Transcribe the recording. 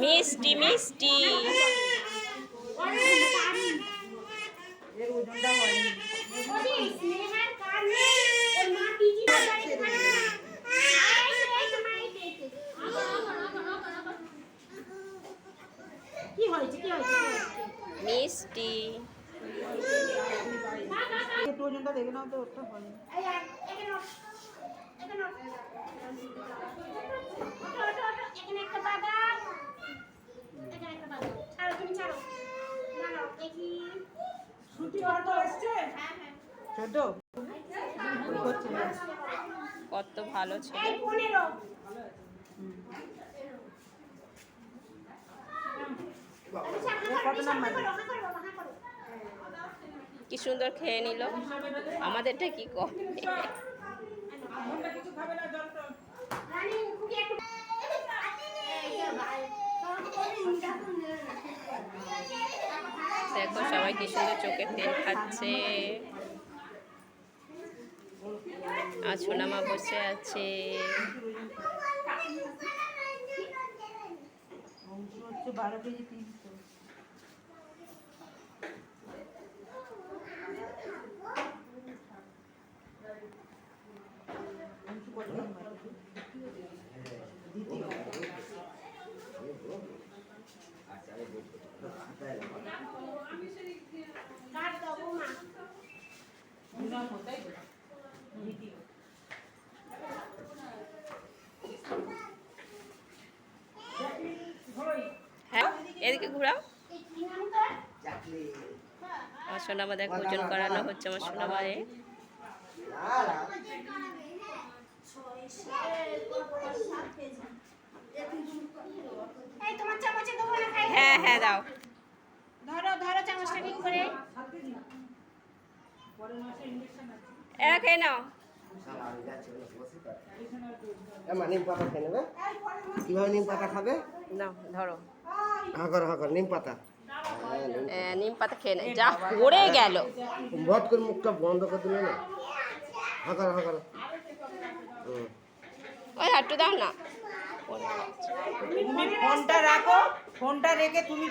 মিষ্টি মিষ্টি। মিষ্টি। ওজনটা দেখে নাও তো ওটা হয়নি হ্যাঁ, হ্যাঁ। ছোট। কত ভালো ছেলে। আচ্ছা, কত নাম্বার? হাঁ করো, হাঁ করো, হাঁ করো। কি সুন্দর খেয়ে নিল। আমাদেরটা কি কম? দেখো সবাই কি সুন্দর চোখে তেল খাচ্ছে। আর সোনামা বসে আছে। বারো কেজি তিনশো। হ্যাঁ এদিকে ঘুরাও। আমার সোনামা দেখ ওজন করানো হচ্ছে আমার সোনামারে হ্যাঁ হ্যাঁ দাও। ধরো ধরো চামচটা ঠিক করে। এরা খেয়ে নাও। এমা নিম পাতা খেয়ে নেবে? কীভাবে নিম পাতা খাবে? নাও ধরো। হাঁ করো হাঁ করো নিম পাতা। হ্যাঁ, নিম- নিম পাতা খেয়ে নেয় যা পড়ে গেল। ভট করে মুখটা বন্ধ করে দিলে না? ওই হাটু দাও না। তুমি ফোনটা রাখো ফোনটা রেখে তুমি